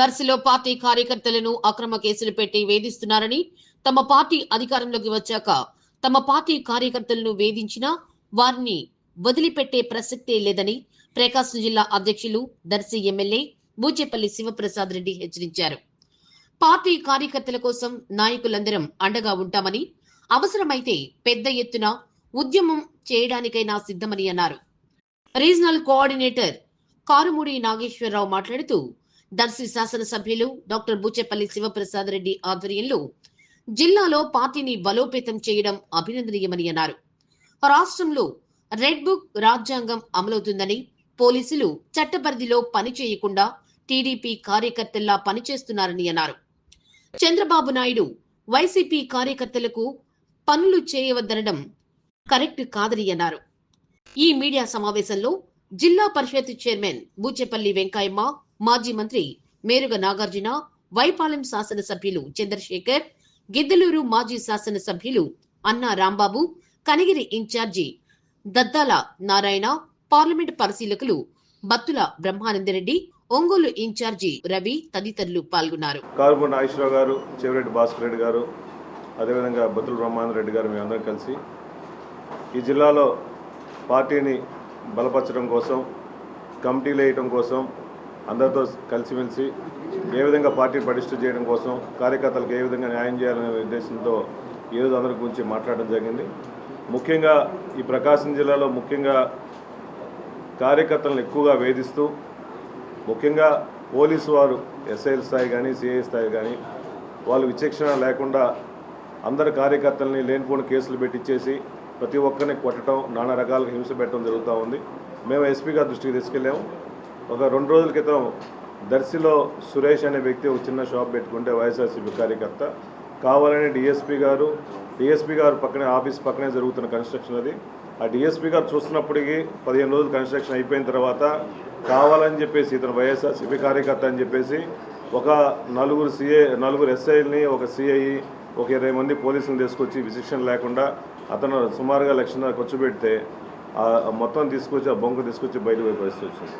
దర్శిలో party కార్యకర్తలను అక్రమ కేసులు పెట్టి వేధిస్తున్నారని తమ పార్టీ అధికారంలోకి వచ్చాక తమ పార్టీ కార్యకర్తలను వేధించినా వారిని వదిలిపెట్టే ప్రసక్తే లేదని ప్రకాశం జిల్లా అధ్యక్షులు దర్శి ఎమ్మెల్యే బూచేపల్లి శివప్రసాద్ రెడ్డి హెచ్చరించారు. పార్టీ కార్యకర్తల కోసం నాయకులందరం అండగా ఉంటామని అవసరమైతే పెద్ద ఎత్తున ఉద్యమం చేయడానికైనా సిద్ధమని అన్నారు. రీజనల్ కోఆర్డినేటర్ కారుమూడి నాగేశ్వరరావు మాట్లాడుతూ దర్శి శాసనసభ్యులు డాక్టర్ బూచేపల్లి శివప్రసాద్ రెడ్డి ఆధ్వర్యంలో జిల్లాలో పార్టీని బలోపేతం చేయడం అభినందనీయమని అన్నారు. రాష్ట్రంలో రెడ్ బుక్ రాజ్యాంగం అమలవుతుందని పోలీసులు చట్టపరిధిలో పని చేయకుండా టీడీపీ కార్యకర్తల్లా పనిచేస్తున్నారని అన్నారు. చంద్రబాబు నాయుడు వైసీపీ కార్యకర్తలకు పనులు చేయవద్దనడం కరెక్ట్ కాదని అన్నారు. ఈ మీడియా సమావేశంలో జిల్లా పరిషత్ చైర్మన్ బూచెపల్లి వెంకయ్యమ్మ మాజీ మంత్రి మేరుగ నాగార్జున వైపాలెం శాసనసభ్యులు చంద్రశేఖర్ గిద్దలూరు మాజీ శాసనసభ్యులు అన్నా రాంబాబు కనిగిరి ఇన్ఛార్జి దద్దాల నారాయణ పార్లమెంట్ పరిశీలకులు బత్తుల బ్రహ్మానందరెడ్డి ఒంగోలు ఇన్ఛార్జి రవి తదితరులు పాల్గొన్నారు. కారుమూరి నాగేశ్వరరావు గారు చెవిరెడ్డి భాస్కర్ రెడ్డి గారు అదేవిధంగా బత్తుల బ్రహ్మానందరెడ్డి గారు మేమందరం కలిసి ఈ జిల్లాలో పార్టీని బలపరచడం కోసం కమిటీలు వేయడం కోసం అందరితో కలిసిమెలిసి ఏ విధంగా పార్టీని పటిష్ట చేయడం కోసం కార్యకర్తలకు ఏ విధంగా న్యాయం చేయాలనే ఉద్దేశంతో ఈరోజు అందరి గురించి మాట్లాడడం జరిగింది. ముఖ్యంగా ఈ ప్రకాశం జిల్లాలో ముఖ్యంగా కార్యకర్తలను ఎక్కువగా వేధిస్తూ ముఖ్యంగా పోలీసు వారు ఎస్ఐల స్థాయి కానీ సిఐ స్థాయి కానీ వాళ్ళు విచక్షణ లేకుండా అందరు కార్యకర్తల్ని లేనిపోని కేసులు పెట్టించేసి ప్రతి ఒక్కరిని కొట్టడం నానా రకాలుగా హింస పెట్టడం జరుగుతూ ఉంది. మేము ఎస్పీ గారి దృష్టికి తీసుకెళ్ళాము. ఒక రెండు రోజుల క్రితం దర్శిలో సురేష్ అనే వ్యక్తి ఒక చిన్న షాప్ పెట్టుకుంటే వైఎస్ఆర్సీపీ కార్యకర్త. కావాలని డిఎస్పీ గారు డిఎస్పీ గారు పక్కనే ఆఫీస్ పక్కనే జరుగుతున్న కన్స్ట్రక్షన్ అది. ఆ డిఎస్పీ గారు చూస్తున్నప్పటికీ పదిహేను రోజులు కన్స్ట్రక్షన్ అయిపోయిన తర్వాత కావాలని చెప్పేసి ఇతను వైఎస్ఆర్సీపీ కార్యకర్త అని చెప్పేసి ఒక నలుగురు సిఐ నలుగురు ఎస్ఐల్ని ఒక సిఐ ఒక ఇరవై మంది పోలీసులను తీసుకొచ్చి విశిక్షణ లేకుండా అతను సుమారుగా లక్షన్నర ఖర్చు పెడితే ఆ మొత్తం తీసుకొచ్చి ఆ బొంకు తీసుకొచ్చి బయటకు పోయే పరిస్థితి వచ్చింది.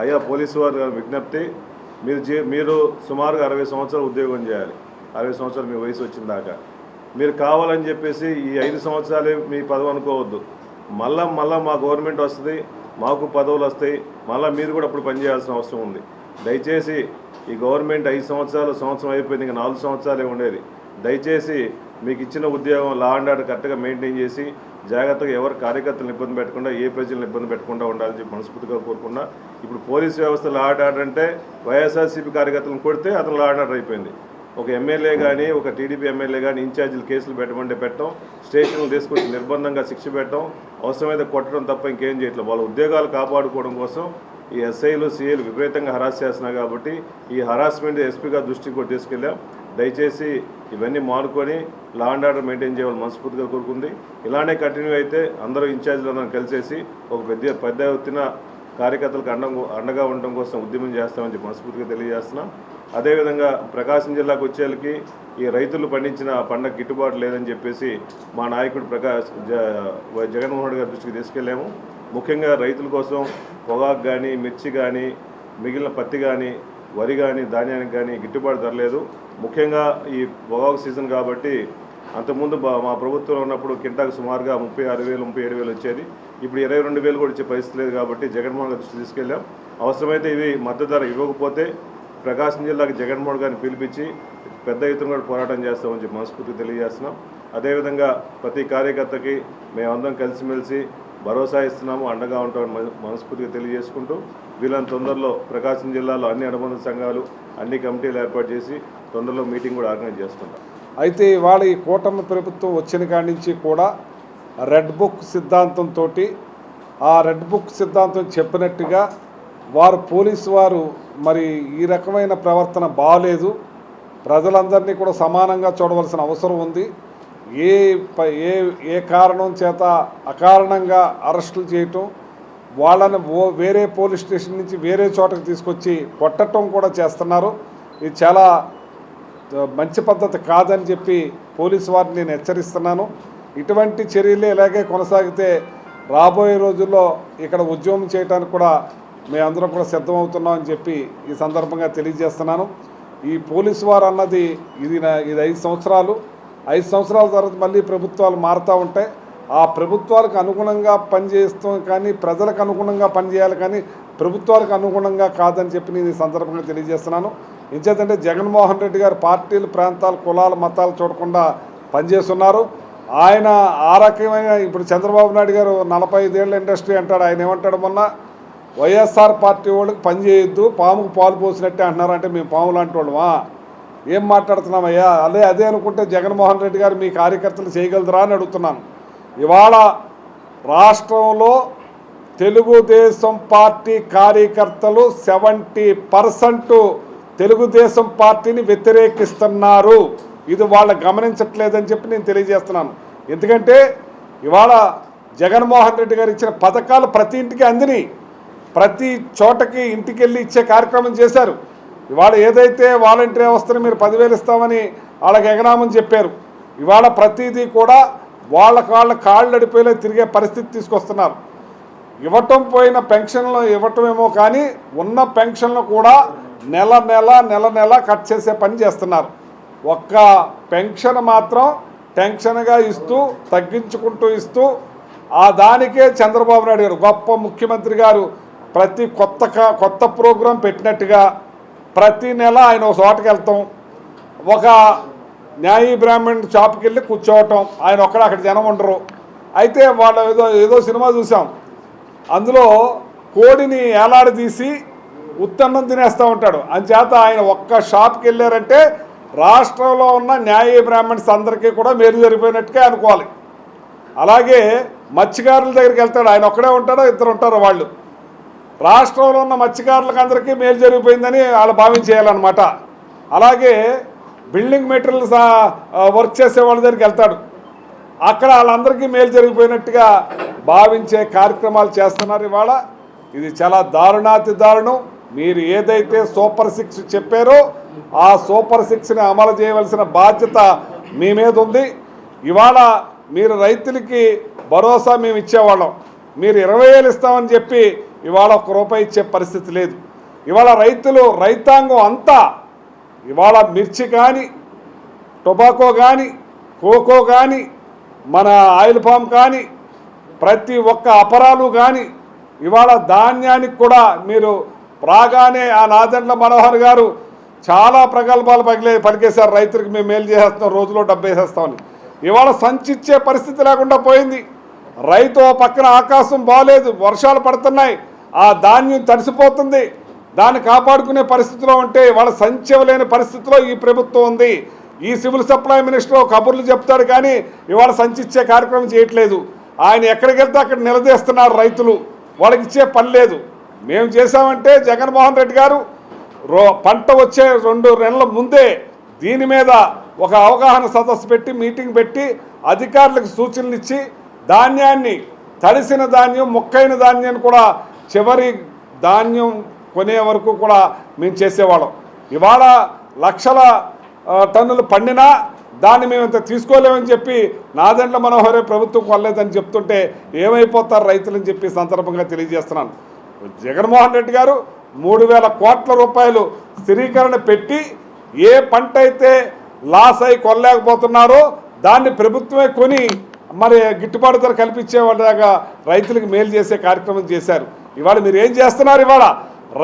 అయ్యా పోలీసు వారి విజ్ఞప్తి మీరు జీ మీరు సుమారుగా అరవై సంవత్సరాలు ఉద్యోగం చేయాలి. అరవై సంవత్సరాలు మీ వయసు వచ్చిన దాకా. మీరు కావాలని చెప్పేసి ఈ ఐదు సంవత్సరాలే మీ పదవి అనుకోవద్దు. మళ్ళా మళ్ళా మా గవర్నమెంట్ వస్తుంది మాకు పదవులు వస్తాయి మళ్ళీ మీరు కూడా అప్పుడు పనిచేయాల్సిన అవసరం ఉంది. దయచేసి ఈ గవర్నమెంట్ ఐదు సంవత్సరాలు సంవత్సరం అయిపోయింది ఇంకా నాలుగు సంవత్సరాలే ఉండేది. దయచేసి మీకు ఇచ్చిన ఉద్యోగం లా అండ్ ఆర్డర్ కరెక్ట్గా మెయింటైన్ చేసి జాగ్రత్తగా ఎవరు కార్యకర్తలను ఇబ్బంది పెట్టకుండా ఏ ప్రజలను ఇబ్బంది పెట్టకుండా ఉండాలని చెప్పి మనస్ఫూర్తిగా కోరుకున్నా. ఇప్పుడు పోలీస్ వ్యవస్థలో ఆర్డర్ ఆర్డర్ అంటే వైఎస్ఆర్సీపీ కార్యకర్తలను కొడితే అతను లా ఆర్డర్ అయిపోయింది. ఒక ఎమ్మెల్యే కానీ ఒక టీడీపీ ఎమ్మెల్యే కానీ ఇన్ఛార్జీలు కేసులు పెట్టమంటే పెట్టడం స్టేషన్లు తీసుకొచ్చి నిర్బంధంగా శిక్ష పెట్టడం అవసరమైతే కొట్టడం తప్ప ఇంకేం చేయట్లేదు. వాళ్ళ ఉద్యోగాలు కాపాడుకోవడం కోసం ఈ ఎస్ఐలు సీఏలు విపరీతంగా హరాస్ చేస్తున్నారు కాబట్టి ఈ హరాస్మెంట్ ఎస్పీగా దృష్టికి కూడా తీసుకెళ్ళాం. దయచేసి ఇవన్నీ మానుకొని లా అండ్ ఆర్డర్ మెయింటైన్ చేయాలని మనస్ఫూర్తిగా కోరుకుంది. ఇలానే కంటిన్యూ అయితే అందరూ ఇన్ఛార్జీలందరం కలిసేసి ఒక పెద్ద పెద్ద ఎత్తున కార్యకర్తలకు అండ అండగా ఉండడం కోసం ఉద్యమం చేస్తామని చెప్పి మనస్ఫూర్తిగా తెలియజేస్తున్నాం. అదేవిధంగా ప్రకాశం జిల్లాకు వచ్చేళ్ళకి ఈ రైతులు పండించిన పంటకు గిట్టుబాటు లేదని చెప్పేసి మా నాయకుడు ప్రకాశ్ జగన్మోహన్ రెడ్డి గారి దృష్టికి తీసుకెళ్ళాము. ముఖ్యంగా రైతుల కోసం పొగాకు కానీ మిర్చి కానీ మిగిలిన పత్తి కానీ వరి కానీ ధాన్యానికి కానీ గిట్టుబాటు ధరలేదు ముఖ్యంగా ఈ పొగాకు సీజన్ కాబట్టి అంతకుముందు బా- మా ప్రభుత్వంలో ఉన్నప్పుడు కింటాకు సుమారుగా ముప్పై ఆరు వేలు ముప్పై ఏడు వేలు వచ్చేది. ఇప్పుడు ఇరవై రెండు వేలు కూడా ఇచ్చే పరిస్థితి లేదు కాబట్టి జగన్మోహన్ గారి దృష్టి తీసుకెళ్ళాం. అవసరమైతే ఇవి మద్దతు ధర ఇవ్వకపోతే ప్రకాశం జిల్లాకి జగన్మోహన్ గారిని పిలిపించి పెద్ద ఎత్తున కూడా పోరాటం చేస్తామని చెప్పి మనస్ఫూర్తిగా తెలియజేస్తున్నాం. అదేవిధంగా ప్రతి కార్యకర్తకి మేమందరం కలిసిమెలిసి భరోసా ఇస్తున్నాము అండగా ఉంటామని మనస్ఫూర్తిగా తెలియజేసుకుంటూ వీళ్ళని తొందరలో ప్రకాశం జిల్లాలో అన్ని అనుబంధ సంఘాలు అన్ని కమిటీలు ఏర్పాటు చేసి తొందరలో మీటింగ్ కూడా ఆర్గనైజ్ చేసుకుంటాం. అయితే ఇవాళ ఈ కూటమి ప్రభుత్వం వచ్చిన కాడి నుంచి కూడా రెడ్ బుక్ సిద్ధాంతంతో ఆ రెడ్ బుక్ సిద్ధాంతం చెప్పినట్టుగా వారు పోలీసు వారు మరి ఈ రకమైన ప్రవర్తన బాగలేదు ప్రజలందరినీ కూడా సమానంగా చూడవలసిన అవసరం ఉంది. ఏ ఏ ఏ కారణం చేత అకారణంగా అరెస్టులు చేయటం వాళ్ళని ఓ వేరే పోలీస్ స్టేషన్ నుంచి వేరే చోటకి తీసుకొచ్చి కొట్టడం కూడా చేస్తున్నారు. ఇది చాలా మంచి పద్ధతి కాదని చెప్పి పోలీసు వారిని నేను హెచ్చరిస్తున్నాను. ఇటువంటి చర్యలు ఇలాగే కొనసాగితే రాబోయే రోజుల్లో ఇక్కడ ఉద్యమం చేయడానికి కూడా మేమందరం కూడా సిద్ధమవుతున్నాం అని చెప్పి ఈ సందర్భంగా తెలియజేస్తున్నాను. ఈ పోలీసు వారు అన్నది ఇది ఇది ఐదు సంవత్సరాలు. ఐదు సంవత్సరాల తర్వాత మళ్ళీ ప్రభుత్వాలు మారుతూ ఉంటాయి. ఆ ప్రభుత్వాలకు అనుగుణంగా పనిచేస్తాం కానీ ప్రజలకు అనుగుణంగా పనిచేయాలి కానీ ప్రభుత్వాలకు అనుగుణంగా కాదని చెప్పి నేను ఈ సందర్భంగా తెలియజేస్తున్నాను. ఇంచేతంటే జగన్మోహన్ రెడ్డి గారు పార్టీలు ప్రాంతాలు కులాలు మతాలు చూడకుండా పనిచేస్తున్నారు. ఆయన ఆ రకమైన ఇప్పుడు చంద్రబాబు నాయుడు గారు నలభై ఐదేళ్ళ ఇండస్ట్రీ అంటాడు. ఆయన ఏమంటాడు మొన్న? వైఎస్ఆర్ పార్టీ వాళ్ళకి పనిచేయొద్దు పాముకు పాలు పోసినట్టే అంటున్నారు అంటే మేము పాము లాంటి వాళ్ళమా? ఏం మాట్లాడుతున్నామయ్యా? అదే అదే అనుకుంటే జగన్మోహన్ రెడ్డి గారు మీ కార్యకర్తలు చేయగలరా అని అడుగుతున్నాను. ఇవాళ రాష్ట్రంలో తెలుగుదేశం పార్టీ కార్యకర్తలు సెవెంటీ పర్సెంట్ తెలుగుదేశం పార్టీని వ్యతిరేకిస్తున్నారు. ఇది వాళ్ళు గమనించట్లేదని చెప్పి నేను తెలియజేస్తున్నాను. ఎందుకంటే ఇవాళ జగన్మోహన్ రెడ్డి గారు ఇచ్చిన పథకాలు ప్రతి ఇంటికి అందినాయి ప్రతి చోటకి ఇంటికి వెళ్ళి ఇచ్చే కార్యక్రమం చేశారు. ఇవాళ ఏదైతే వాలంటీర్ వ్యవస్థను మీరు పదివేలు ఇస్తామని వాళ్ళకి ఎగనామని చెప్పారు. ఇవాళ ప్రతిదీ కూడా వాళ్ళ కాళ్ళ కాళ్ళు అడిపోయేలా తిరిగే పరిస్థితి తీసుకొస్తున్నారు. ఇవ్వటం పోయిన పెన్షన్లు ఇవ్వటమేమో కానీ ఉన్న పెన్షన్లు కూడా నెల నెల నెల నెల కట్ చేసే పని చేస్తున్నారు. ఒక్క పెన్షన్ మాత్రం టెన్షన్గా ఇస్తూ తగ్గించుకుంటూ ఇస్తూ ఆ దానికే చంద్రబాబు నాయుడు గారు గొప్ప ముఖ్యమంత్రి గారు ప్రతి కొత్త క- కొత్త ప్రోగ్రాం పెట్టినట్టుగా ప్రతి నెల ఆయన ఒక చోటకి వెళ్తాం. ఒక న్యాయ బ్రాహ్మణ్ షాప్కి వెళ్ళి కూర్చోవటం. ఆయన ఒక్కడ అక్కడ జనం ఉండరు. అయితే వాళ్ళు ఏదో ఏదో సినిమా చూసాం. అందులో కోడిని ఏలాడదీసి ఉత్తన్నం తినేస్తూ ఉంటాడు. అంచేత ఆయన ఒక్క షాప్కి వెళ్ళారంటే రాష్ట్రంలో ఉన్న న్యాయ బ్రాహ్మణ్స్ అందరికీ కూడా మేలు జరిగిపోయినట్టుగా అనుకోవాలి. అలాగే మత్స్యకారుల దగ్గరికి వెళ్తాడు. ఆయన ఒక్కడే ఉంటాడో? ఇద్దరు ఉంటారు వాళ్ళు? రాష్ట్రంలో ఉన్న మత్స్యకారులకు అందరికీ మేలు జరిగిపోయిందని వాళ్ళు భావించేయాలన్నమాట. అలాగే బిల్డింగ్ మెటీరియల్స్ వర్క్ చేసే వాళ్ళ దగ్గరికి వెళ్తాడు. అక్కడ వాళ్ళందరికీ మేలు జరిగిపోయినట్టుగా భావించే కార్యక్రమాలు చేస్తున్నారు ఇవాళ. ఇది చాలా దారుణాతి దారుణం. మీరు ఏదైతే సూపర్ సిక్స్ చెప్పారో ఆ సూపర్ సిక్స్ని అమలు చేయవలసిన బాధ్యత మీ మీద ఉంది. ఇవాళ మీరు రైతులకి భరోసా మేము ఇచ్చేవాళ్ళం. మీరు ఇరవై వేలు ఇస్తామని చెప్పి ఇవాళ ఒక రూపాయి ఇచ్చే పరిస్థితి లేదు. ఇవాళ రైతులు రైతాంగం అంతా ఇవాళ మిర్చి కానీ టొబాకో కానీ కోకో కానీ మన ఆయిల్ పామ్ కానీ ప్రతి ఒక్క అపరాలు కానీ ఇవాళ ధాన్యానికి కూడా మీరు రాగానే ఆ నాదండ్ల మనోహర్ గారు చాలా ప్రగల్భాలు పగిలే పలికేశారు. రైతులకు మేము మేలు చేసేస్తాం రోజులో డబ్బు వేసేస్తామని. ఇవాళ సంచిచ్చే పరిస్థితి లేకుండా పోయింది. రైతు పక్కన ఆకాశం బాగాలేదు వర్షాలు పడుతున్నాయి ఆ ధాన్యం తడిసిపోతుంది. దాన్ని కాపాడుకునే పరిస్థితిలో ఉంటే వాళ్ళ సంచవలేని పరిస్థితిలో ఈ ప్రభుత్వం ఉంది. ఈ సివిల్ సప్లై మినిస్టర్ కబుర్లు చెప్తాడు కానీ ఇవాళ సంచిచ్చే కార్యక్రమం చేయట్లేదు. ఆయన ఎక్కడికి వెళ్తే అక్కడ నిలదీస్తున్నారు రైతులు. వాళ్ళకి ఇచ్చే పని లేదు. మేము చేశామంటే జగన్మోహన్ రెడ్డి గారు రో పంట వచ్చే రెండు నెలల ముందే దీని మీద ఒక అవగాహన సదస్సు పెట్టి మీటింగ్ పెట్టి అధికారులకు సూచనలు ఇచ్చి ధాన్యాన్ని తడిసిన ధాన్యం మొక్కైన ధాన్యాన్ని కూడా చివరి ధాన్యం కొనే వరకు కూడా మేము చేసేవాళ్ళం. ఇవాళ లక్షల టన్నులు పండినా దాన్ని మేము ఇంత తీసుకోలేమని చెప్పి నాదెండ్ల మనోహరే ప్రభుత్వం కొనలేదని చెప్తుంటే ఏమైపోతారు రైతులని చెప్పి సందర్భంగా తెలియజేస్తున్నాను. జగన్మోహన్ రెడ్డి గారు మూడు వేల కోట్ల రూపాయలు స్థిరీకరణ పెట్టి ఏ పంట అయితే లాస్ అయి కొనలేకపోతున్నారో దాన్ని ప్రభుత్వమే కొని మరి గిట్టుబాటు ధర కల్పించే వాళ్ళగా రైతులకు మేలు చేసే కార్యక్రమం చేశారు. ఇవాళ మీరు ఏం చేస్తున్నారు ఇవాళ?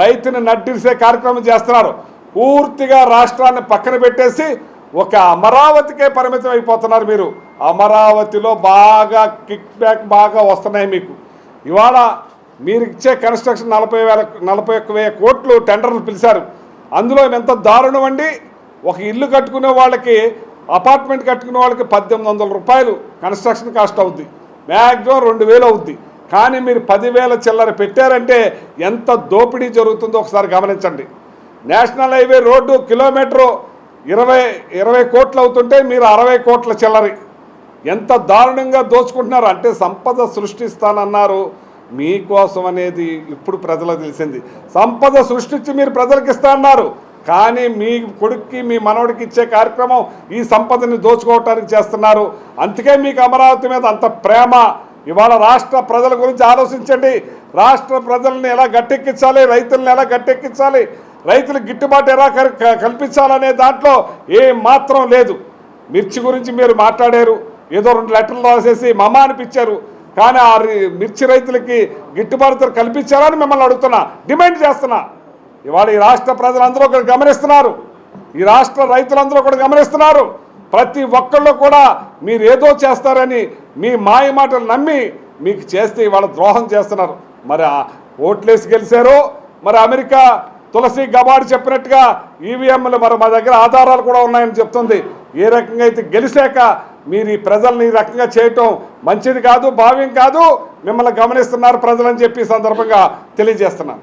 రైతుని నడ్డిసే కార్యక్రమం చేస్తున్నారు. పూర్తిగా రాష్ట్రాన్ని పక్కన పెట్టేసి ఒక అమరావతికే పరిమితం అయిపోతున్నారు మీరు. అమరావతిలో బాగా కిక్ బ్యాక్ బాగా వస్తున్నాయి మీకు. ఇవాళ మీరు ఇచ్చే కన్స్ట్రక్షన్ నలభై వేల నలభై ఒక్క వేల కోట్లు టెండర్లు పిలిచారు. అందులో ఎంత దారుణం అండి? ఒక ఇల్లు కట్టుకునే వాళ్ళకి అపార్ట్మెంట్ కట్టుకునే వాళ్ళకి పద్దెనిమిది వందల రూపాయలు కన్స్ట్రక్షన్ కాస్ట్ అవుద్ది. మ్యాక్సిమం రెండు వేలు అవుద్ది. కానీ మీరు పదివేల చిల్లర పెట్టారంటే ఎంత దోపిడీ జరుగుతుందో ఒకసారి గమనించండి. నేషనల్ హైవే రోడ్డు కిలోమీటరు ఇరవై ఇరవై కోట్లు అవుతుంటే మీరు అరవై కోట్ల చిల్లరి. ఎంత దారుణంగా దోచుకుంటున్నారు. అంటే సంపద సృష్టిస్తానన్నారు. మీకోసం అనేది ఇప్పుడు ప్రజలకు తెలిసింది. సంపద సృష్టించి మీరు ప్రజలకు ఇస్తా అన్నారు. కానీ మీ కొడుక్కి మీ మనవడికి ఇచ్చే కార్యక్రమం ఈ సంపదని దోచుకోవటానికి చేస్తున్నారు. అందుకే మీకు అమరావతి మీద అంత ప్రేమ ఇవాళ రాష్ట్ర ప్రజల గురించి ఆలోచించండి. రాష్ట్ర ప్రజల్ని ఎలా గట్టెక్కించాలి? రైతుల్ని ఎలా గట్టెక్కించాలి? రైతులకు గిట్టుబాటు ఎలా కల్పించాలనే దాంట్లో ఏ మాత్రం లేదు. మిర్చి గురించి మీరు మాట్లాడారు. ఏదో రెండు లెటర్లు రాసేసి మమ అనిపించారు. కానీ ఆ రి- మిర్చి రైతులకి గిట్టుబాటు కల్పించాలని మిమ్మల్ని అడుగుతున్నా. డిమాండ్ చేస్తున్నా. ఇవాళ ఈ రాష్ట్ర ప్రజలందరూ కూడా గమనిస్తున్నారు. ఈ రాష్ట్ర రైతులందరూ కూడా గమనిస్తున్నారు. ప్రతి ఒక్కళ్ళు కూడా మీరు ఏదో చేస్తారని మీ మాయ మాటలు నమ్మి మీకు చేస్తే ఇవాళ ద్రోహం చేస్తున్నారు. మరి ఓట్లేసి గెలిచారు. మరి అమెరికా తులసి గబాడ్ చెప్పినట్టుగా ఈవీఎంలు మరి మా దగ్గర ఆధారాలు కూడా ఉన్నాయని చెప్తుంది. ఏ రకంగా అయితే గెలిచాక మీరు ఈ ప్రజల్ని ఈ రకంగా చేయటం మంచిది కాదు భావ్యం కాదు మిమ్మల్ని గమనిస్తున్నారు ప్రజలని చెప్పి సందర్భంగా తెలియజేస్తున్నాను.